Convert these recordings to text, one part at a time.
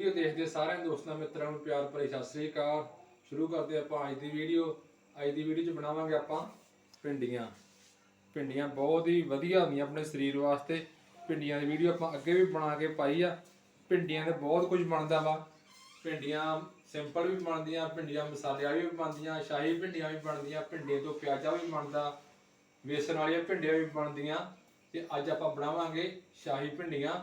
Video ਦੇਖਦੇ ਸਾਰਿਆਂ ਦੋਸਤਾਂ ਮਿੱਤਰਾਂ ਨੂੰ ਪਿਆਰ ਭਰੀ ਸਤਿ ਸ੍ਰੀ ਅਕਾਲ। ਸ਼ੁਰੂ ਕਰਦੇ ਆਪਾਂ ਅੱਜ ਦੀ ਵੀਡੀਓ। ਅੱਜ ਦੀ ਵੀਡੀਓ 'ਚ ਬਣਾਵਾਂਗੇ ਆਪਾਂ ਭਿੰਡੀਆਂ। ਭਿੰਡੀਆਂ ਬਹੁਤ ਹੀ ਵਧੀਆ ਹੁੰਦੀਆਂ ਆਪਣੇ ਸਰੀਰ ਵਾਸਤੇ। ਭਿੰਡੀਆਂ ਦੀ ਵੀਡੀਓ ਆਪਾਂ ਅੱਗੇ ਵੀ ਬਣਾ ਕੇ ਪਾਈ ਆ। ਭਿੰਡੀਆਂ ਦੇ ਬਹੁਤ ਕੁਝ ਬਣਦਾ ਵਾ। ਭਿੰਡੀਆਂ ਸਿੰਪਲ ਵੀ ਬਣਦੀਆਂ, ਭਿੰਡੀਆਂ ਮਸਾਲੇ ਵਾਲੀ ਵੀ ਬਣਦੀਆਂ, ਸ਼ਾਹੀ ਭਿੰਡੀਆਂ ਵੀ ਬਣਦੀਆਂ, ਭਿੰਡੀਆਂ ਤੋਂ ਪਿਆਜ਼ਾ ਵੀ ਬਣਦਾ, ਵੇਸਣ ਵਾਲੀਆਂ ਭਿੰਡੀਆਂ ਵੀ ਬਣਦੀਆਂ। ਤੇ ਅੱਜ ਆਪਾਂ ਬਣਾਵਾਂਗੇ ਸ਼ਾਹੀ ਭਿੰਡੀਆਂ।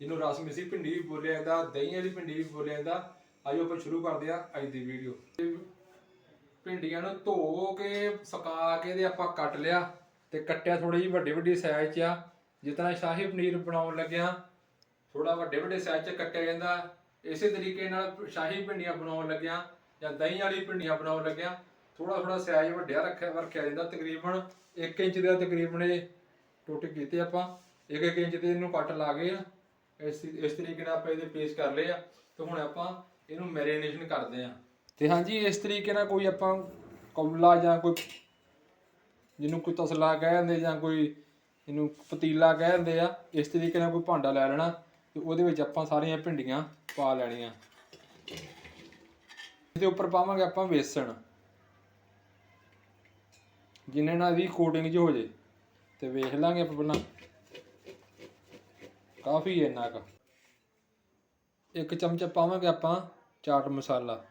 ਜਿਹਨੂੰ ਰਸ ਮਿੱਸੀ ਭਿੰਡੀ ਵੀ ਬੋਲਿਆ ਜਾਂਦਾ ਦਹੀਂ ਵਾਲੀ ਭਿੰਡੀ ਵੀ ਬੋਲਿਆ ਜਾਂਦਾ, ਆਜੋ ਆਪਾਂ ਸ਼ੁਰੂ ਕਰਦੇ ਹਾਂ ਅੱਜ ਦੀ ਵੀਡੀਓ ਭਿੰਡੀਆਂ ਨੂੰ ਧੋ ਕੇ, ਸੁਕਾ ਕੇ ਤੇ ਆਪਾਂ ਕੱਟ ਲਿਆ ਤੇ ਕੱਟਿਆ ਥੋੜੀ ਜਿਹੀ ਵੱਡੇ ਵੱਡੇ ਸਾਈਜ਼ 'ਚ ਆ। ਜਿਤਨਾ ਸ਼ਾਹੀ ਪਨੀਰ ਬਣਾਉਣ ਲੱਗਿਆ ਥੋੜਾ ਵੱਡੇ ਵੱਡੇ ਸਾਈਜ਼ 'ਚ ਕੱਟਿਆ ਜਾਂਦਾ। ਇਸੇ ਤਰੀਕੇ ਨਾਲ ਸ਼ਾਹੀ ਭਿੰਡੀਆਂ ਬਣਾਉਣ ਲੱਗਿਆ ਜਾਂ ਦਹੀਂ ਵਾਲੀ ਭਿੰਡੀਆਂ ਬਣਾਉਣ ਲੱਗਿਆ ਥੋੜਾ ਥੋੜਾ ਸਾਈਜ਼ ਵੱਡਿਆ ਰੱਖਿਆ ਰੱਖਿਆ ਜਾਂਦਾ ਤਕਰੀਬਨ 1 ਇੰਚ ਦਾ ਤਕਰੀਬਨ ਇਹ ਟੁੱਟ ਕੀਤੇ ਆਪਾਂ। 1 ਇੰਚ ਦੇ ਇਹਨੂੰ ਕੱਟ ਲਾ ਗਏ ਆ। ਇਸ ਇਸ ਤਰੀਕੇ ਨਾਲ ਆਪਾਂ ਇਹਦੇ ਪੇਸ਼ ਕਰ ਲਏ ਆ ਤੇ ਹੁਣ ਆਪਾਂ ਇਹਨੂੰ ਮੈਰੀਨੇਸ਼ਨ ਕਰਦੇ ਆ। ਤੇ ਹਾਂਜੀ, ਇਸ ਤਰੀਕੇ ਨਾਲ ਕੋਈ ਆਪਾਂ ਕੌਲਾ ਜਾਂ ਕੋਈ ਜਿਹਨੂੰ ਕੋਈ ਤਸਲਾ ਕਹਿ ਦਿੰਦੇ ਜਾਂ ਕੋਈ ਇਹਨੂੰ ਪਤੀਲਾ ਕਹਿ ਦਿੰਦੇ ਆ, ਇਸ ਤਰੀਕੇ ਨਾਲ ਕੋਈ ਭਾਂਡਾ ਲੈ ਲੈਣਾ ਤੇ ਉਹਦੇ ਵਿੱਚ ਆਪਾਂ ਸਾਰੀਆਂ ਭਿੰਡੀਆਂ ਪਾ ਲੈਣੀਆਂ। ਇਹਦੇ ਉੱਪਰ ਪਾਵਾਂਗੇ ਆਪਾਂ ਵੇਸਣ। ਜਿੰਨੇ ਨਾਲ ਵੀ ਕੋਟਿੰਗ ਚ ਹੋ ਜੇ ਤੇ ਵੇਖ ਲਾਂਗੇ ਆਪਾਂ ਪਹਿਲਾਂ। ਕਾਫੀ ਹੈ ਇੰਨਾ ਕੁ। ਇੱਕ ਚਮਚਾ ਪਾਵਾਂਗੇ ਆਪਾਂ ਚਾਟ ਮਸਾਲਾ।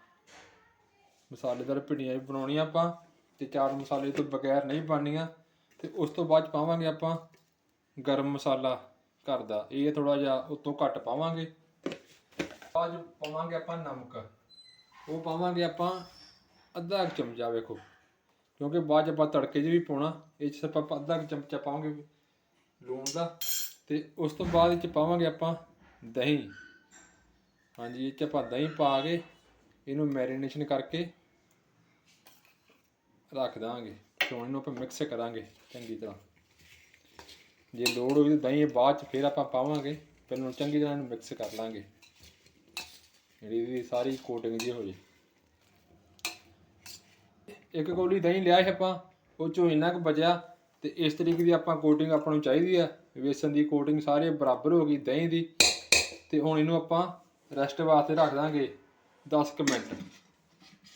ਮਸਾਲੇਦਾਰ ਭਿੰਡੀਆਂ ਵੀ ਬਣਾਉਣੀਆਂ ਆਪਾਂ ਤੇ ਚਾਟ ਮਸਾਲੇ ਤੋਂ ਬਗੈਰ ਨਹੀਂ ਬਣਨੀਆਂ। ਤੇ ਉਸ ਤੋਂ ਬਾਅਦ 'ਚ ਪਾਵਾਂਗੇ ਆਪਾਂ ਗਰਮ ਮਸਾਲਾ ਘਰ ਦਾ। ਇਹ ਥੋੜਾ ਜਿਹਾ ਉਤੋਂ ਘੱਟ ਪਾਵਾਂਗੇ। ਬਾਅਦ 'ਚ ਪਾਵਾਂਗੇ ਆਪਾਂ ਨਮਕ। ਉਹ ਪਾਵਾਂਗੇ ਆਪਾਂ ਅੱਧਾ ਕੁ ਚਮਚਾ ਵੇਖੋ। ਕਿਉਂਕਿ ਬਾਅਦ 'ਚ ਆਪਾਂ ਤੜਕੇ 'ਚ ਵੀ ਪਾਉਣਾ। ਇਹ 'ਚ ਸਿਰਫ ਆਪਾਂ ਅੱਧਾ ਕੁ ਚਮਚਾ ਪਾਵਾਂਗੇ ਲੂਣ ਦਾ। ਤੇ ਉਸ ਤੋਂ ਬਾਅਦ ਵਿੱਚ ਪਾਵਾਂਗੇ ਆਪਾਂ ਦਹੀਂ। ਹਾਂਜੀ, ਇਹ 'ਚ ਆਪਾਂ ਦਹੀਂ ਪਾ ਕੇ ਇਹਨੂੰ ਮੈਰੀਨੇਸ਼ਨ ਕਰਕੇ ਰੱਖ ਦਾਂਗੇ। ਤੇ ਨੂੰ ਆਪਾਂ ਮਿਕਸ ਕਰਾਂਗੇ ਚੰਗੀ ਤਰ੍ਹਾਂ। ਜੇ ਲੋੜ ਹੋਵੇ ਤਾਂ ਦਹੀਂ ਬਾਅਦ ਚ ਫਿਰ ਆਪਾਂ ਪਾਵਾਂਗੇ ਪਹਿਲਾਂ ਚੰਗੀ ਤਰ੍ਹਾਂ ਇਹਨੂੰ ਮਿਕਸ ਕਰ ਲਾਂਗੇ। ਜਿਹੜੀ ਇਹਦੀ ਸਾਰੀ ਕੋਟਿੰਗ ਜੀ ਹੋ ਜੇ ਇੱਕ ਕੌਲੀ ਦਹੀਂ ਲਿਆ ਸੀ ਆਪਾਂ, ਉਹ ਚੋਂ ਇੰਨਾ ਕੁ ਬਚਿਆ ਤੇ ਇਸ ਤਰੀਕੇ ਦੀ ਆਪਾਂ ਕੋਟਿੰਗ ਆਪਾਂ ਨੂੰ ਚਾਹੀਦੀ ਆ। ਵੇਸਣ ਦੀ ਕੋਟਿੰਗ ਸਾਰੇ ਬਰਾਬਰ ਹੋ ਗਈ ਦਹੀਂ ਦੀ। ਤੇ ਹੁਣ ਇਹਨੂੰ ਆਪਾਂ ਰੈਸਟ ਵਾਸਤੇ ਰੱਖ ਦਾਂਗੇ 10 ਕੁ ਮਿੰਟ।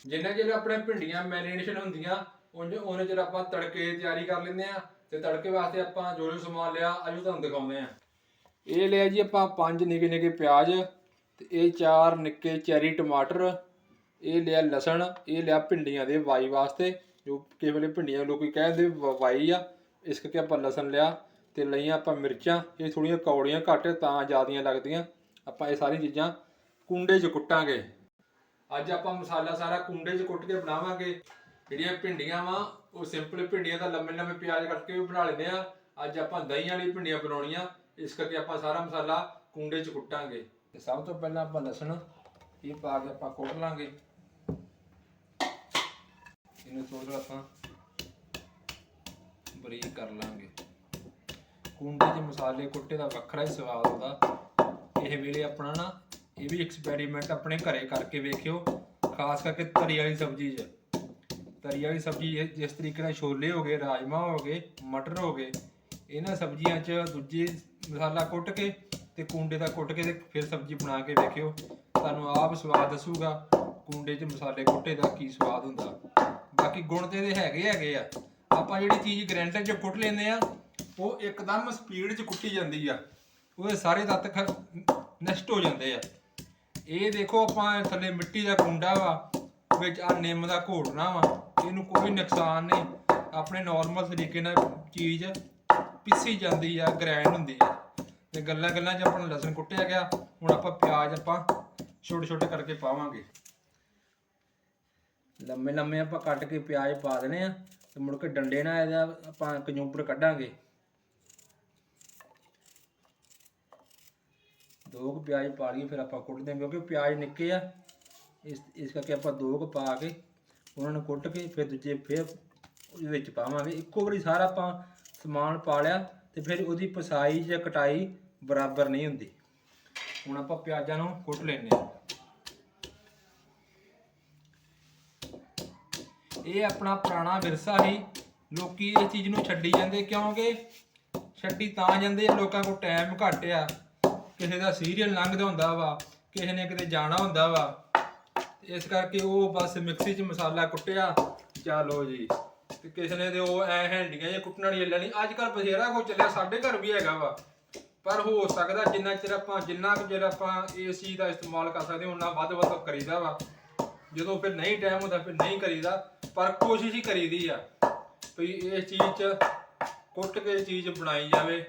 ਜਿੰਨਾ ਚਿਰ ਆਪਣੇ ਭਿੰਡੀਆਂ ਮੈਰੀਨੇਸ਼ਨ ਹੁੰਦੀਆਂ ਉਹਨੇ ਉਹਨੇ ਚਿਰ ਆਪਾਂ ਤੜਕੇ ਦੀ ਤਿਆਰੀ ਕਰ ਲੈਂਦੇ ਆ ਤੇ ਤੜਕੇ ਵਾਸਤੇ ਆਪਾਂ ਜੋ ਜੋ ਸਮਾਨ ਲਿਆ ਆਜੋ ਤੁਹਾਨੂੰ ਦਿਖਾਉਂਦੇ ਆ ਇਹ ਲਿਆ ਜੀ ਆਪਾਂ ਪੰਜ ਨਿੱਕੇ ਨਿੱਕੇ ਪਿਆਜ਼ ਤੇ ਇਹ ਚਾਰ ਨਿੱਕੇ ਚੈਰੀ ਟਮਾਟਰ, ਇਹ ਲਿਆ ਲਸਣ, ਇਹ ਲਿਆ ਭਿੰਡੀਆਂ ਦੇ ਵਾਈ ਵਾਸਤੇ, ਜੋ ਕਈ ਵੇਲੇ ਭਿੰਡੀਆਂ ਲੋਕੀ ਕਹਿੰਦੇ ਵ- ਵਾਈ ਆ, ਇਸ ਕਰਕੇ ਆਪਾਂ ਲਸਣ ਲਿਆ। ਤੇ ਲਈਆਂ ਆਪਾਂ ਮਿਰਚਾਂ, ਇਹ ਥੋੜੀਆਂ ਕੌੜੀਆਂ ਘੱਟ ਤਾਂ ਜ਼ਿਆਦੀਆਂ ਲੱਗਦੀਆਂ। ਆਪਾਂ ਇਹ ਸਾਰੀ ਚੀਜ਼ਾਂ ਕੁੰਡੇ 'ਚ ਕੁੱਟਾਂਗੇ। ਅੱਜ ਆਪਾਂ ਮਸਾਲਾ ਸਾਰਾ ਕੁੰਡੇ 'ਚ ਕੁੱਟ ਕੇ ਬਣਾਵਾਂਗੇ। ਜਿਹੜੀਆਂ ਭਿੰਡੀਆਂ ਵਾ, ਉਹ ਸਿੰਪਲ ਭਿੰਡੀਆਂ ਦਾ ਲੰਮੇ ਲੰਮੇ ਪਿਆਜ਼ ਕੱਟ ਕੇ ਵੀ ਬਣਾ ਲੈਂਦੇ ਆ ਅੱਜ ਆਪਾਂ ਦਹੀਂ ਵਾਲੀ ਭਿੰਡੀਆਂ ਬਣਾਉਣੀਆਂ। ਇਸ ਕਰਕੇ ਆਪਾਂ ਸਾਰਾ ਮਸਾਲਾ ਕੁੰਡੇ 'ਚ ਕੁੱਟਾਂਗੇ। ਤੇ ਸਭ ਤੋਂ ਪਹਿਲਾਂ ਆਪਾਂ ਲਸਣ, ਇਹ ਪਾ ਕੇ ਆਪਾਂ ਕੁੱਟ ਲਾਂਗੇ। ਇਹਨੂੰ ਥੋੜਾ ਆਪਾਂ ਬਰੀਕ ਕਰ ਲਾਂਗੇ। ਕੁੰਡੇ 'ਚ ਮਸਾਲੇ ਕੁੱਟੇ ਦਾ ਵੱਖਰਾ ਹੀ ਸਵਾਦ ਹੁੰਦਾ। ਇਹ ਵੇਲੇ ਆਪਣਾ ਨਾ, ਇਹ ਵੀ ਐਕਸਪੈਰੀਮੈਂਟ ਆਪਣੇ ਘਰੇ ਕਰਕੇ ਵੇਖਿਓ, ਖਾਸ ਕਰਕੇ ਤਰੀ ਵਾਲੀ ਸਬਜ਼ੀ 'ਚ। ਤਰੀ ਵਾਲੀ ਸਬਜ਼ੀ ਜਿਸ ਤਰੀਕੇ ਨਾਲ ਛੋਲੇ ਹੋ ਗਏ ਰਾਜਮਾ ਹੋ ਗਏ, ਮਟਰ ਹੋ ਗਏ, ਇਹਨਾਂ ਸਬਜ਼ੀਆਂ 'ਚ ਦੂਜੇ ਮਸਾਲਾ ਕੁੱਟ ਕੇ ਤੇ ਕੁੰਡੇ ਦਾ ਕੁੱਟ ਕੇ ਤੇ ਫਿਰ ਸਬਜ਼ੀ ਬਣਾ ਕੇ ਵੇਖਿਓ। ਤੁਹਾਨੂੰ ਆਪ ਸਵਾਦ ਦੱਸੂਗਾ ਕੁੰਡੇ 'ਚ ਮਸਾਲੇ ਕੁੱਟੇ ਦਾ ਕੀ ਸਵਾਦ ਹੁੰਦਾ। ਬਾਕੀ ਗੁਣ ਤੇ ਇਹਦੇ ਹੈਗੇ ਹੈਗੇ ਆ। ਆਪਾਂ ਜਿਹੜੀ ਚੀਜ਼ ਗ੍ਰੈਂਡਰ 'ਚ ਕੁੱਟ ਲੈਂਦੇ ਆ ਉਹ ਇੱਕਦਮ ਸਪੀਡ 'ਚ ਕੁੱਟੀ ਜਾਂਦੀ ਆ। ਉਹਦੇ ਸਾਰੇ ਤੱਤ ਖ- ਨਸ਼ਟ ਹੋ ਜਾਂਦੇ ਆ। ਇਹ ਦੇਖੋ ਆਪਾਂ ਥੱਲੇ ਮਿੱਟੀ ਦਾ ਕੁੰਡਾ ਵਾ, ਵਿੱਚ ਆ ਨਿੰਮ ਦਾ ਘੋਟਣਾ ਵਾ, ਇਹਨੂੰ ਕੋਈ ਨੁਕਸਾਨ ਨਹੀਂ। ਆਪਣੇ ਨਾਰਮਲ ਤਰੀਕੇ ਨਾਲ ਚੀਜ਼ ਪਿੱਸੀ ਜਾਂਦੀ ਆ ਗ੍ਰੈਂਡ ਹੁੰਦੀ ਆ। ਤੇ ਗੱਲਾਂ ਗੱਲਾਂ 'ਚ ਆਪਣਾ ਲਸਣ ਕੁੱਟਿਆ ਗਿਆ, ਹੁਣ ਆਪਾਂ ਪਿਆਜ਼ ਆਪਾਂ ਛੋਟੇ ਛੋਟੇ ਕਰਕੇ ਪਾਵਾਂਗੇ। ਲੰਮੇ ਲੰਮੇ ਆਪਾਂ ਕੱਟ ਕੇ ਪਿਆਜ਼ ਪਾ ਦੇਣੇ ਆ, ਤੇ ਮੁੜ ਕੇ ਡੰਡੇ ਨਾਲ ਇਹਦਾ ਆਪਾਂ ਕਜੂਪਰ ਕੱਢਾਂਗੇ। ਦੋ ਕੁ ਪਿਆਜ਼ ਪਾ ਲਈਏ, ਫਿਰ ਆਪਾਂ ਕੁੱਟਦੇ ਹਾਂ ਕਿਉਂਕਿ ਪਿਆਜ਼ ਨਿੱਕੇ ਆ। ਇਸ ਇਸ ਕਰਕੇ ਆਪਾਂ ਦੋ ਕੁ ਪਾ ਕੇ ਉਹਨਾਂ ਨੂੰ ਕੁੱਟ ਕੇ ਫਿਰ ਦੂਜੇ ਫਿਰ ਉਹਦੇ ਵਿੱਚ ਪਾਵਾਂਗੇ। ਇੱਕੋ ਵਾਰੀ ਸਾਰਾ ਆਪਾਂ ਸਮਾਨ ਪਾ ਲਿਆ ਤੇ ਫਿਰ ਉਹਦੀ ਪਸਾਈ ਜਾਂ ਕਟਾਈ ਬਰਾਬਰ ਨਹੀਂ ਹੁੰਦੀ। ਹੁਣ ਆਪਾਂ ਪਿਆਜ਼ਾਂ ਨੂੰ ਕੁੱਟ ਲੈਂਦੇ ਹਾਂ। ਇਹ ਆਪਣਾ ਪੁਰਾਣਾ ਵਿਰਸਾ ਸੀ। ਲੋਕੀ ਇਸ ਚੀਜ਼ ਨੂੰ ਛੱਡੀ ਜਾਂਦੇ ਕਿਉਂਕਿ ਛੱਡੀ ਤਾਂ ਜਾਂਦੇ ਲੋਕਾਂ ਕੋਲ ਟਾਈਮ ਘੱਟ ਆ। ਕਿਸੇ ਦਾ ਸੀਰੀਅਲ ਲੰਘਦਾ ਹੁੰਦਾ ਵਾ, ਕਿਸੇ ਨੇ ਕਿਤੇ ਜਾਣਾ ਹੁੰਦਾ ਵਾ। ਇਸ ਕਰਕੇ ਉਹ ਬਸ ਮਿਕਸੀ 'ਚ ਮਸਾਲਾ ਕੁੱਟਿਆ। ਚਲੋ ਜੀ, ਤੇ ਕਿਸੇ ਨੇ ਤੇ ਉਹ ਐ ਹੈਂਡੀਆਂ ਜਾਂ ਕੁੱਟਣ ਵਾਲੀਆਂ ਲੈਣੀ ਅੱਜ ਕੱਲ ਬਥੇਰਾ ਕੋ ਚੱਲਿਆ, ਸਾਡੇ ਘਰ ਵੀ ਹੈਗਾ ਵਾ। ਪਰ ਹੋ ਸਕਦਾ ਜਿੰਨਾ ਚਿਰ ਆਪਾਂ, ਜਿੰਨਾ ਕੁ ਚਿਰ ਆਪਾਂ ਇਸ ਚੀਜ਼ ਦਾ ਇਸਤੇਮਾਲ ਕਰ ਸਕਦੇ ਉਹਨਾਂ ਵੱਧ ਵੱਧ ਕਰੀਦਾ ਵਾ। ਜਦੋਂ ਫਿਰ ਨਹੀਂ ਟਾਈਮ ਹੁੰਦਾ, ਫਿਰ ਨਹੀਂ ਕਰੀਦਾ। ਪਰ ਕੋਸ਼ਿਸ਼ ਹੀ ਕਰੀਦੀ ਆ, ਵੀ ਇਹ ਚੀਜ਼ 'ਚ ਕੁੱਟ ਕੇ ਚੀਜ਼ ਬਣਾਈ ਜਾਵੇ।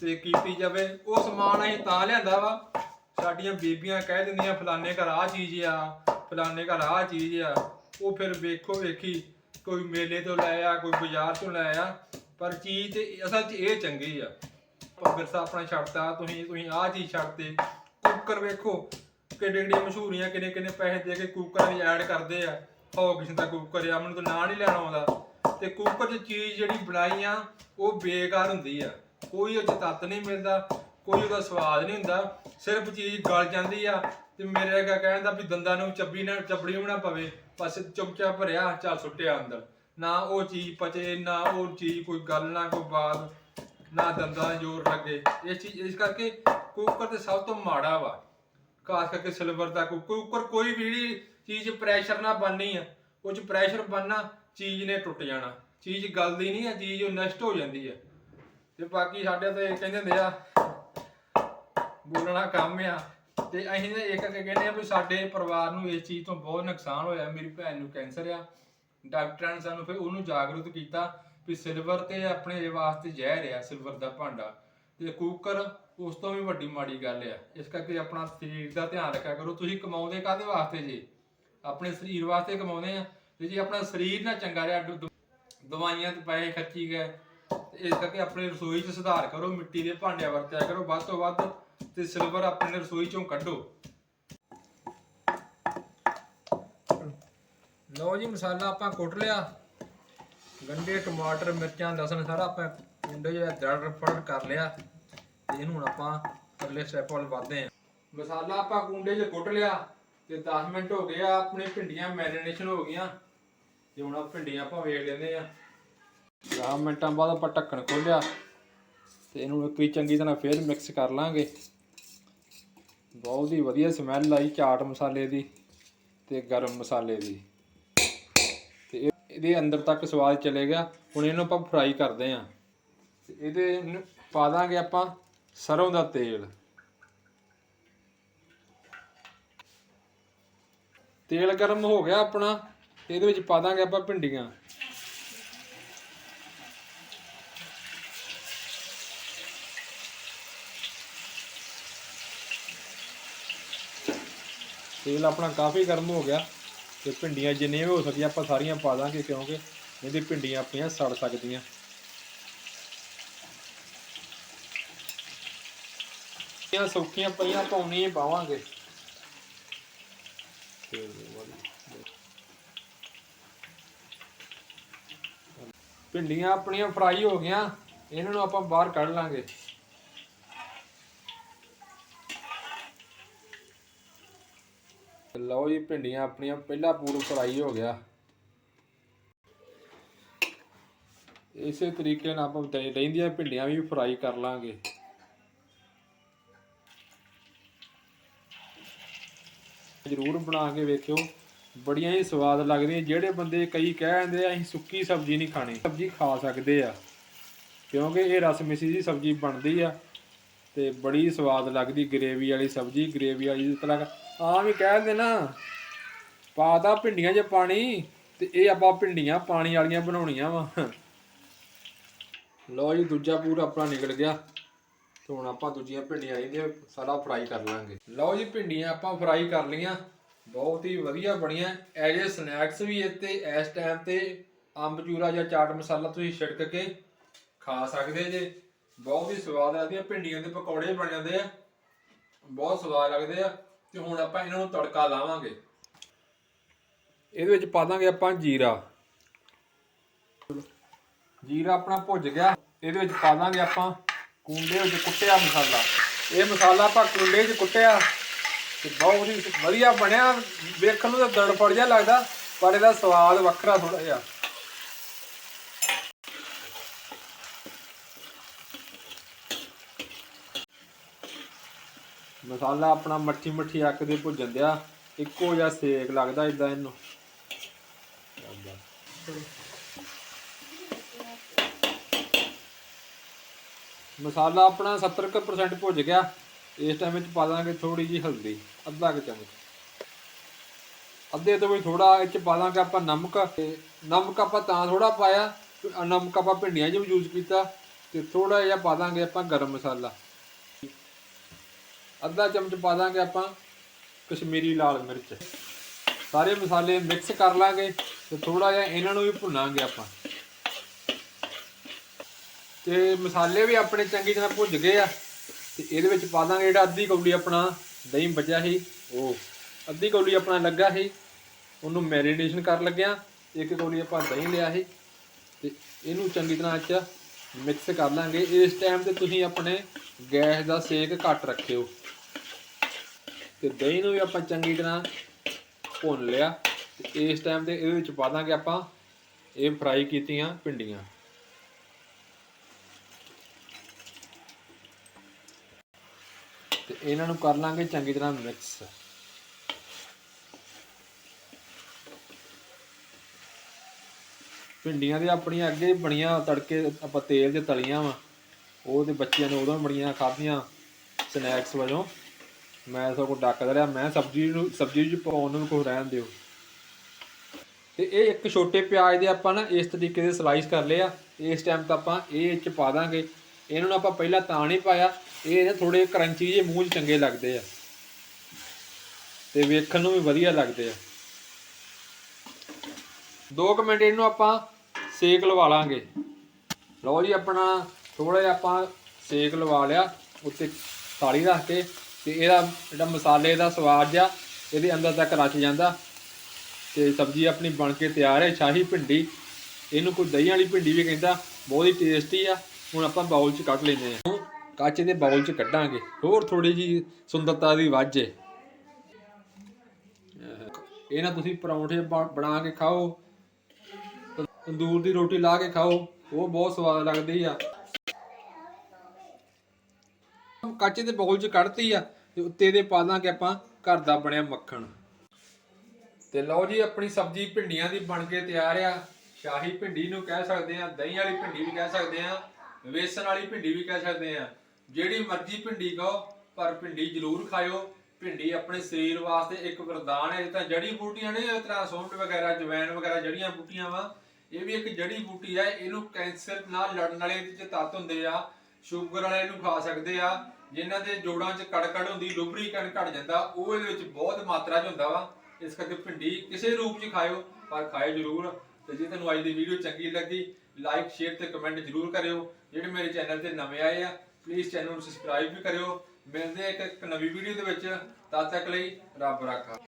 ਤੇ ਕੀਤੀ ਜਾਵੇ, ਉਹ ਸਮਾਨ ਅਸੀਂ ਤਾਂ ਲਿਆਂਦਾ ਵਾ। ਸਾਡੀਆਂ ਬੀਬੀਆਂ ਕਹਿ ਦਿੰਦੀਆਂ, ਫਲਾਣੇ ਘਰ ਆ ਚੀਜ਼ ਆ, ਫਲਾਣੇ ਘਰ ਆ ਚੀਜ਼ ਆ। ਉਹ ਫਿਰ ਵੇਖੋ ਵੇਖੀ, ਕੋਈ ਮੇਲੇ ਤੋਂ ਲੈ ਆ, ਕੋਈ ਬਾਜ਼ਾਰ ਤੋਂ ਲੈ ਆ, ਪਰ ਚੀਜ਼ ਤੇ ਅਸਲ 'ਚ ਇਹ ਚੰਗੀ ਆ। ਆਪਾਂ ਵਿਰਸਾ ਆਪਣਾ ਛੱਡਤਾ, ਤੁਸੀਂ ਤੁਸੀਂ ਆਹ ਚੀਜ਼ ਛੱਡਤੇ। ਕੁੱਕਰ ਵੇਖੋ ਕਿੱਡੇ ਕਿੱਡੇ ਮਸ਼ਹੂਰੀਆਂ ਕਿੰਨੇ ਕਿੰਨੇ ਪੈਸੇ ਦੇ ਕੇ ਕੁੱਕਰ ਵੀ ਐਡ ਕਰਦੇ ਆ। ਹੋ ਕਿਸੇ ਦਾ ਕੁੱਕਰ ਆ, ਮੈਨੂੰ ਤਾਂ ਨਾਂ ਨਹੀਂ ਲੈਣਾ ਆਉਂਦਾ। ਤੇ ਕੁੱਕਰ 'ਚ ਚੀਜ਼ ਜਿਹੜੀ ਬਣਾਈ ਆ, ਉਹ ਬੇਕਾਰ ਹੁੰਦੀ ਆ। ਕੋਈ ਉਹ 'ਚ ਤੱਤ ਨਹੀਂ ਮਿਲਦਾ, ਕੋਈ ਉਹਦਾ ਸਵਾਦ ਨਹੀਂ ਹੁੰਦਾ। ਸਿਰਫ ਚੀਜ਼ ਗਲ ਜਾਂਦੀ ਆ ਤੇ ਮੇਰੇ ਵਰਗਾ ਕਹਿੰਦਾ ਵੀ ਦੰਦਾਂ ਨੂੰ ਚੱਬੀ ਨਾ, ਚੱਬੜੀ ਵੀ ਨਾ ਪਵੇ, ਬਸ ਚੁੱਪਚਾਪ ਭਰਿਆ, ਚੱਲ ਸੁੱਟਿਆ ਅੰਦਰ। ਨਾ ਉਹ ਚੀਜ਼ ਪਚੇ, ਨਾ ਉਹ ਚੀਜ਼ ਕੋਈ ਗੱਲ, ਨਾ ਕੋਈ ਬਾਤ, ਨਾ ਦੰਦਾਂ ਜ਼ੋਰ ਲੱਗੇ। ਇਸ ਚੀਜ਼, ਇਸ ਕਰਕੇ ਕੁੱਕਰ ਤੇ ਸਭ ਤੋਂ ਮਾੜਾ ਵਾ। ਖਾਸ ਕਰਕੇ ਸਿਲਵਰ ਦਾ ਕੁੱਕਰ ਕੋਈ ਵੀ ਜਿਹੜੀ ਚੀਜ਼ ਪ੍ਰੈਸ਼ਰ ਨਾਲ ਬਣਨੀ ਆ, ਉਹ ਚ ਪ੍ਰੈਸ਼ਰ ਬਣਨਾ, ਚੀਜ਼ ਨੇ ਟੁੱਟ ਜਾਣਾ। ਚੀਜ਼ ਗਲਦੀ ਨਹੀਂ ਆ, ਚੀਜ਼ ਉਹ ਨਸ਼ਟ ਹੋ ਜਾਂਦੀ ਆ। ਤੇ ਬਾਕੀ ਸਾਡੇ ਤੇ ਕਹਿੰਦੇ ਹੁੰਦੇ ਆ, ਬੋਲਣਾ ਕੰਮ ਆ। ਤੇ ਅਸੀਂ ਤਾਂ ਇੱਕ ਇੱਕ ਕਹਿੰਦੇ ਆ ਵੀ ਸਾਡੇ ਪਰਿਵਾਰ ਨੂੰ ਇਸ ਚੀਜ਼ ਤੋਂ ਬਹੁਤ ਨੁਕਸਾਨ ਹੋਇਆ। ਮੇਰੀ ਭੈਣ ਨੂੰ ਕੈਂਸਰ ਆ। ਡਾਕਟਰਾਂ ਨੇ ਸਾਨੂੰ ਫਿਰ ਉਹਨੂੰ ਜਾਗਰੂਕ ਕੀਤਾ ਵੀ ਸਿਲਵਰ ਤੇ ਆਪਣੇ ਵਾਸਤੇ ਜ਼ਹਿਰ ਆ, ਸਿਲਵਰ ਦਾ ਭਾਂਡਾ। ਤੇ ਕੁੱਕਰ ਉਸ ਤੋਂ ਵੀ ਵੱਡੀ ਮਾੜੀ ਗੱਲ ਆ। ਇਸ ਕਰਕੇ ਆਪਣਾ ਸਰੀਰ ਦਾ ਧਿਆਨ ਰੱਖਿਆ ਕਰੋ। ਤੁਸੀਂ ਕਮਾਉਂਦੇ ਕਾਹਦੇ ਵਾਸਤੇ ਜੀ? ਆਪਣੇ ਸਰੀਰ ਵਾਸਤੇ ਕਮਾਉਂਦੇ ਆ। ਤੇ ਜੇ ਆਪਣਾ ਸਰੀਰ ਨਾ ਚੰਗਾ ਰਿਹਾ ਦਵਾਈਆਂ ਤੇ ਪੈਸੇ ਖਰਚੀ ਗਏ ਤੇ ਇਸ ਕਰਕੇ ਆਪਣੀ ਰਸੋਈ 'ਚ ਸੁਧਾਰ ਕਰੋ, ਮਿੱਟੀ ਦੇ ਭਾਂਡਿਆਂ ਵਰਤਿਆ ਕਰੋ, ਵੱਧ ਤੋਂ ਵੱਧ ਤੇ ਸਿਲਵਰ ਆਪਣੇ ਰਸੋਈ 'ਚੋਂ ਕੱਢੋ। ਲਓ ਜੀ, ਮਸਾਲਾ ਆਪਾਂ ਕੁੱਟ ਲਿਆ। ਗੰਡੇ, ਟਮਾਟਰ, ਮਿਰਚਾਂ, ਲਸਣ ਸਾਰਾ ਆਪਾਂ ਕੁੰਡੇ ਜਿਹਾ ਦਰੜ ਫੜ ਕਰ ਲਿਆ। ਤੇ ਇਹਨੂੰ ਹੁਣ ਆਪਾਂ ਅਗਲੇ ਸਟੈਪ ਵੱਲ ਵਧਦੇ ਹਾਂ। ਮਸਾਲਾ ਆਪਾਂ ਕੁੰਡੇ 'ਚ ਕੁੱਟ ਲਿਆ ਤੇ 10 ਮਿੰਟ ਹੋ ਗਏ ਆ, ਆਪਣੀ ਭਿੰਡੀਆਂ ਮੈਰੀਨੇਸ਼ਨ ਹੋ ਗਈਆਂ। ਤੇ ਹੁਣ ਆ ਭਿੰਡੀਆਂ ਆਪਾਂ ਵੇਖ ਲੈਂਦੇ ਆ 10 ਮਿੰਟਾਂ ਬਾਅਦ ਆਪਾਂ ਢੱਕਣ ਖੋਲਿਆ ਤੇ ਇਹਨੂੰ ਇੱਕ ਵਾਰੀ ਚੰਗੀ ਤਰ੍ਹਾਂ ਫੇਰ ਮਿਕਸ ਕਰ ਲਾਂਗੇ। ਬਹੁਤ ਹੀ ਵਧੀਆ ਸਮੈਲ ਆਈ ਚਾਟ ਮਸਾਲੇ ਦੀ ਤੇ ਗਰਮ ਮਸਾਲੇ ਦੀ। ਤੇ ਇਹਦੇ ਅੰਦਰ ਤੱਕ ਸਵਾਦ ਚਲੇ ਗਿਆ। ਹੁਣ ਇਹਨੂੰ ਆਪਾਂ ਫਰਾਈ ਕਰਦੇ ਆਂ ਤੇ ਇਹਦੇ ਪਾ ਦਾਂਗੇ ਆਪਾਂ ਸਰੋਂ ਦਾ ਤੇਲ। ਤੇਲ ਗਰਮ ਹੋ ਗਿਆ ਆਪਣਾ। ਇਹਦੇ ਵਿੱਚ ਪਾ ਦਾਂਗੇ ਆਪਾਂ ਭਿੰਡੀਆਂ। ਤੇਲ ਆਪਣਾ ਕਾਫੀ ਗਰਮ ਹੋ ਗਿਆ ਤੇ ਭਿੰਡੀਆਂ ਜਿੰਨੀਆਂ ਵੀ ਹੋ ਸਕਦੀਆਂ ਆਪਾਂ ਸਾਰੀਆਂ ਪਾ ਦਾਂਗੇ ਕਿਉਂਕਿ ਇਹਦੀ ਭਿੰਡੀਆਂ ਆਪਣੀਆਂ ਸੜ ਸਕਦੀਆਂ। ਇਹ ਸੁੱਕੀਆਂ ਪਈਆਂ ਪਾਉਣੀਆਂ ਪਾਵਾਂਗੇ। ਭਿੰਡੀਆਂ ਆਪਣੀਆਂ ਫਰਾਈ ਹੋ ਗਈਆਂ, ਇਹਨਾਂ ਨੂੰ ਆਪਾਂ ਬਾਹਰ ਕੱਢ ਲਾਂਗੇ। ਲਓ ਜੀ, ਭਿੰਡੀਆਂ ਆਪਣੀਆਂ ਪਹਿਲਾ ਪੂਰ ਫਰਾਈ ਹੋ ਗਿਆ। ਇਸੇ ਤਰੀਕੇ ਨਾਲ ਆਪਾਂ ਰਹਿੰਦੀਆਂ, ਭਿੰਡੀਆਂ ਵੀ ਫਰਾਈ ਕਰ ਲਾਂਗੇ। ਜ਼ਰੂਰ ਬਣਾ ਕੇ ਵੇਖਿਓ, ਬੜੀਆਂ ਹੀ ਸਵਾਦ ਲੱਗਦੀਆਂ। ਜਿਹੜੇ ਬੰਦੇ ਕਈ ਕਹਿ ਦਿੰਦੇ ਆ, ਅਸੀਂ ਸੁੱਕੀ ਸਬਜ਼ੀ ਨਹੀਂ ਖਾਣੀ, ਸਬਜ਼ੀ ਖਾ ਸਕਦੇ ਆ। ਕਿਉਂਕਿ ਇਹ ਰਸ ਮਿਸੀ ਦੀ ਸਬਜ਼ੀ ਬਣਦੀ ਆ ਤੇ ਬੜੀ ਸਵਾਦ ਲੱਗਦੀ, ਗ੍ਰੇਵੀ ਵਾਲੀ ਸਬਜ਼ੀ, ਗ੍ਰੇਵੀ ਵਾਲੀ ਜਿਸ ਤਰ੍ਹਾਂ ਆ ਵੀ ਕਹਿ ਦਿੰਦੇ ਨਾ ਪਾਤਾ ਭਿੰਡੀਆਂ 'ਚ ਪਾਣੀ ਤੇ ਇਹ ਆਪਾਂ ਭਿੰਡੀਆਂ ਪਾਣੀ ਵਾਲੀਆਂ ਬਣਾਉਣੀਆਂ ਵਾ। ਲਓ ਜੀ, ਦੂਜਾ ਪੂਰਾ ਆਪਣਾ ਨਿਕਲ ਗਿਆ। ਤੇ ਹੁਣ ਆਪਾਂ ਦੂਜੀਆਂ ਭਿੰਡੀਆਂ ਇਹਦੇ ਸਾਰਾ ਫਰਾਈ ਕਰ ਲਾਂਗੇ। ਲਓ ਜੀ, ਭਿੰਡੀਆਂ ਆਪਾਂ ਫਰਾਈ ਕਰ ਲਈਆਂ। ਬਹੁਤ ਹੀ ਵਧੀਆ ਬਣੀਆਂ। ਐਜ ਏ ਸਨੈਕਸ ਵੀ ਇੱਥੇ ਇਸ ਟਾਈਮ ਤੇ ਅੰਬ ਚੂਰਾ ਜਾਂ ਚਾਟ ਮਸਾਲਾ ਤੁਸੀਂ ਛਿੜਕ ਕੇ ਖਾ ਸਕਦੇ ਜੇ। ਬਹੁਤ ਹੀ ਸਵਾਦ ਆਦੀਆਂ ਭਿੰਡੀਆਂ ਦੇ ਪਕੌੜੇ ਬਣ ਜਾਂਦੇ ਆ। ਬਹੁਤ ਸਵਾਦ ਲੱਗਦੇ ਆ। ਤੇ ਹੁਣ ਆਪਾਂ ਇਹਨਾਂ ਨੂੰ ਤੜਕਾ ਲਾਵਾਂਗੇ। ਇਹਦੇ ਵਿੱਚ ਪਾ ਦਾਂਗੇ ਆਪਾਂ ਜੀਰਾ। ਜੀਰਾ ਆਪਣਾ ਭੁੱਜ ਗਿਆ। ਇਹਦੇ ਵਿੱਚ ਪਾ ਦਾਂਗੇ ਆਪਾਂ ਕੁੰਡੇ ਵਿੱਚ ਕੁੱਟਿਆ ਮਸਾਲਾ। ਇਹ ਮਸਾਲਾ ਆਪਾਂ ਕੁੰਡੇ 'ਚ ਕੁੱਟਿਆ। ਤੇ ਬਹੁਤ ਹੀ ਵਧੀਆ ਬਣਿਆ। ਵੇਖਣ ਨੂੰ ਤਾਂ ਦੜਫੜ ਜਿਹਾ ਲੱਗਦਾ, ਪਰ ਇਹਦਾ ਸਵਾਦ ਵੱਖਰਾ ਥੋੜਾ ਜਿਹਾ। ਮਸਾਲਾ ਆਪਣਾ ਮੱਠੀ ਮੱਠੀ ਅੱਕ ਦੇ ਭੁੱਜਣ ਦਿਆ। ਇੱਕੋ ਜਿਹਾ ਸੇਕ ਲੱਗਦਾ ਇਦਾਂ ਇਹਨੂੰ। ਮਸਾਲਾ ਆਪਣਾ 70% ਭੁੱਜ ਗਿਆ। ਇਸ ਟਾਈਮ ਵਿੱਚ ਪਾ ਦਾਂਗੇ ਥੋੜੀ ਜੀ ਹਲਦੀ, ਅੱਧਾ ਕੁ ਚਮਚ। ਅੱਧੇ ਤੋਂ ਵੀ ਥੋੜਾ ਇਹ ਚ ਪਾ ਦਾਂਗੇ ਆਪਾਂ ਨਮਕ। ਤੇ ਨਮਕ ਆਪਾਂ ਤਾਂ ਥੋੜਾ ਪਾਇਆ, ਨਮਕ ਆਪਾਂ ਭਿੰਡੀਆਂ 'ਚ ਵੀ ਯੂਜ਼ ਕੀਤਾ। ਤੇ ਥੋੜਾ ਜਿਹਾ ਪਾ ਦਾਂਗੇ ਆਪਾਂ ਗਰਮ ਮਸਾਲਾ। ਅੱਧਾ ਚਮਚ ਪਾ ਦਾਂਗੇ ਆਪਾਂ ਕਸ਼ਮੀਰੀ ਲਾਲ ਮਿਰਚ। ਸਾਰੇ ਮਸਾਲੇ ਮਿਕਸ ਕਰ ਲਾਂਗੇ ਤੇ ਥੋੜਾ ਜਿਹਾ ਇਹਨਾਂ ਨੂੰ ਵੀ ਭੁੰਨਾਂਗੇ ਆਪਾਂ। ਤੇ ਮਸਾਲੇ ਵੀ ਆਪਣੇ ਚੰਗੀ ਤਰ੍ਹਾਂ ਭੁੱਜ ਗਏ ਆ ਤੇ ਇਹਦੇ ਵਿੱਚ ਪਾ ਦਾਂਗੇ ਜਿਹੜਾ ਅੱਧੀ ਕੌਲੀ ਆਪਣਾ ਦਹੀਂ ਬਚਿਆ ਸੀ, ਉਹ ਅੱਧੀ ਕੌਲੀ ਆਪਣਾ ਲੱਗਾ ਸੀ, ਉਹਨੂੰ ਮੈਰੀਨੇਸ਼ਨ ਕਰ ਲੱਗਿਆ, ਇੱਕ ਕੌਲੀ ਆਪਾਂ ਦਹੀਂ ਲਿਆ ਸੀ ਤੇ ਇਹਨੂੰ ਚੰਗੀ ਤਰ੍ਹਾਂ ਚ ਮਿਕਸ ਕਰ ਲਾਂਗੇ। ਇਸ ਟਾਈਮ ਤੇ ਤੁਸੀਂ ਆਪਣੇ ਗੈਸ ਦਾ ਸੇਕ ਘੱਟ ਰੱਖਿਓ। ਤੇ ਦਹੀਂ ਨੂੰ ਵੀ ਆਪਾਂ ਚੰਗੀ ਤਰ੍ਹਾਂ ਭੁੰਨ ਲਿਆ ਤੇ ਇਸ ਟਾਈਮ ਤੇ ਇਹਦੇ ਵਿੱਚ ਪਾ ਦਾਂਗੇ ਆਪਾਂ ਇਹ ਫਰਾਈ ਕੀਤੀਆਂ ਭਿੰਡੀਆਂ। ਤੇ ਇਹਨਾਂ ਨੂੰ ਕਰ ਲਾਂਗੇ ਚੰਗੀ ਤਰ੍ਹਾਂ ਮਿਕਸ ਭਿੰਡੀਆਂ ਦੇ ਆਪਣੀਆਂ ਅੱਗੇ ਬਣੀਆਂ ਤੜਕੇ ਆਪਾਂ ਤੇਲ 'ਚ ਤਲੀਆਂ ਵਾ, ਉਹ ਤੇ ਬੱਚਿਆਂ ਨੇ ਉਦੋਂ ਬੜੀਆਂ ਖਾਧੀਆਂ ਸਨੈਕਸ ਵਜੋਂ। ਮੈਂ ਸਭ ਕੋ ਡੱਕਦਾ ਰਿਹਾ, ਮੈਂ ਸਬਜ਼ੀ ਨੂੰ, ਸਬਜ਼ੀ ਵਿੱਚ ਪਾਉਣ ਨੂੰ ਕੁਝ ਰਹਿਣ ਦਿਓ। ਤੇ ਇਹ ਇੱਕ ਛੋਟੇ ਪਿਆਜ਼ ਦੇ ਆਪਾਂ ਨਾ ਇਸ ਤਰੀਕੇ ਦੇ ਸਲਾਈਸ ਕਰ ਲਏ ਆ। ਇਸ ਟਾਈਮ ਤਾਂ ਆਪਾਂ ਇਹ ਚ ਪਾ ਦਾਂਗੇ। ਇਹਨਾਂ ਨੂੰ ਆਪਾਂ ਪਹਿਲਾਂ ਤਾਂ ਨਹੀਂ ਪਾਇਆ, ਇਹ ਥੋੜੇ ਕਰੰਚੀ ਜਿਹੇ ਮੂੰਹ 'ਚ ਚੰਗੇ ਲੱਗਦੇ ਆ। ਤੇ ਵੇਖਣ ਨੂੰ ਵੀ ਵਧੀਆ ਲੱਗਦੇ ਆ। 2 ਮਿੰਟ ਇਹਨੂੰ ਆਪਾਂ ਸੇਕ ਲਵਾ ਲਾਂਗੇ। ਲਓ ਜੀ, ਆਪਣਾ ਥੋੜਾ ਜਿਹਾ ਆਪਾਂ ਸੇਕ ਲਵਾ ਲਿਆ, ਉੱਤੇ ਥਾਲੀ ਰੱਖ ਕੇ। ਤੇ ਇਹਦਾ ਜਿਹੜਾ ਮਸਾਲੇ ਦਾ ਸਵਾਦ ਜਿਹਾ, ਇਹਦੇ ਅੰਦਰ ਤੱਕ ਰਚ ਜਾਂਦਾ। ਤੇ ਸਬਜ਼ੀ ਆਪਣੀ ਬਣ ਕੇ ਤਿਆਰ ਹੈ, ਸ਼ਾਹੀ ਭਿੰਡੀ। ਇਹਨੂੰ ਕੋਈ ਦਹੀਂ ਵਾਲੀ ਭਿੰਡੀ ਵੀ ਕਹਿੰਦਾ, ਬਹੁਤ ਹੀ ਟੇਸਟੀ ਆ। ਹੁਣ ਆਪਾਂ ਬਾਉਲ 'ਚ ਕੱਢ ਲੈਂਦੇ ਆ ਕੱਚ ਦੇ ਬਾਉਲ 'ਚ ਕੱਢਾਂਗੇ। ਹੋਰ ਥੋੜੀ ਜੀ ਸੁੰਦਰਤਾ ਦੀ ਵਾਜੇ ਇਹ ਨਾ ਤੁਸੀਂ ਪਰੌਂਠੇ ਬ- ਬਣਾ ਕੇ ਖਾਓ। ਤੰਦੂਰ ਦੀ ਰੋਟੀ ਲਾ ਕੇ ਖਾਓ। ਉਹ ਬਹੁਤ ਸਵਾਦ ਲੱਗਦੀ ਆ। ਕੱਚ ਦੇ ਬਾਉਲ 'ਚ ਕੱਢਤੀ ਆ ਤੇ ਉੱਤੇ ਦੇ ਪਾ ਦਾਂਗੇ ਆਪਾਂ ਘਰ ਦਾ ਬਣਿਆ ਮੱਖਣ। ਤੇ ਲਓ ਜੀ, ਆਪਣੀ ਸਬਜ਼ੀ ਭਿੰਡੀਆਂ ਦੀ ਬਣ ਕੇ ਤਿਆਰ ਆ। ਸ਼ਾਹੀ ਭਿੰਡੀ ਨੂੰ ਕਹਿ ਸਕਦੇ ਆ, ਦਹੀਂ ਵਾਲੀ ਭਿੰਡੀ ਵੀ ਕਹਿ ਸਕਦੇ ਆ, ਵੇਸਣ ਵਾਲੀ ਭਿੰਡੀ ਵੀ ਕਹਿ ਸਕਦੇ ਆ। ਜਿਹੜੀ ਮਰਜ਼ੀ ਭਿੰਡੀ ਕਹੋ ਪਰ ਭਿੰਡੀ ਜ਼ਰੂਰ ਖਾਇਓ। ਭਿੰਡੀ ਆਪਣੇ ਸਰੀਰ ਵਾਸਤੇ ਇੱਕ ਵਰਦਾਨ ਹੈ। ਤਾਂ ਜੜੀ ਬੂਟੀਆਂ ਨੇ ਇਸ ਤਰ੍ਹਾਂ ਸੌਂਫ ਵਗੈਰਾ, ਜਵੈਣ ਵਗੈਰਾ ਜੜੀਆਂ ਬੂਟੀਆਂ ਵਾ। ਇਹ ਵੀ ਇੱਕ ਜੜੀ ਬੂਟੀ ਹੈ ਇਹਨੂੰ ਕੈਂਸਰ ਨਾਲ ਲੜਨ ਵਾਲੇ ਇਹਦੇ ਚ ਤੱਤ ਹੁੰਦੇ ਆ। ਸ਼ੂਗਰ ਵਾਲੇ ਇਹਨੂੰ ਖਾ ਸਕਦੇ ਆ। ਜਿਨ੍ਹਾਂ ਦੇ ਜੋੜਾਂ 'ਚ ਕੜਕੜ ਹੁੰਦੀ ਲੁਬਰੀਕੈਂਟ ਘਟ ਜਾਂਦਾ, ਉਹ ਇਹਦੇ ਵਿੱਚ ਬਹੁਤ ਮਾਤਰਾ 'ਚ ਹੁੰਦਾ ਵਾ। ਇਸ ਕਰਕੇ ਭਿੰਡੀ ਕਿਸੇ ਰੂਪ 'ਚ ਖਾਇਓ, ਪਰ ਖਾਇਓ ਜ਼ਰੂਰ। ਤੇ ਜੇ ਤੁਹਾਨੂੰ ਅੱਜ ਦੀ ਵੀਡੀਓ ਚੰਗੀ ਲੱਗੀ ਲਾਈਕ ਸ਼ੇਅਰ ਤੇ ਕਮੈਂਟ ਜ਼ਰੂਰ ਕਰਿਓ। ਜਿਹੜੇ ਮੇਰੇ ਚੈਨਲ ਤੇ ਨਵੇਂ ਆਏ ਆ ਪਲੀਜ਼ ਚੈਨਲ ਨੂੰ ਸਬਸਕ੍ਰਾਈਬ ਵੀ ਕਰਿਓ। ਮਿਲਦੇ ਆ ਇੱਕ ਇੱਕ ਨਵੀਂ ਵੀਡੀਓ ਦੇ ਵਿੱਚ। ਤਦ ਤੱਕ ਲਈ ਰੱਬ ਰਾਖਾ।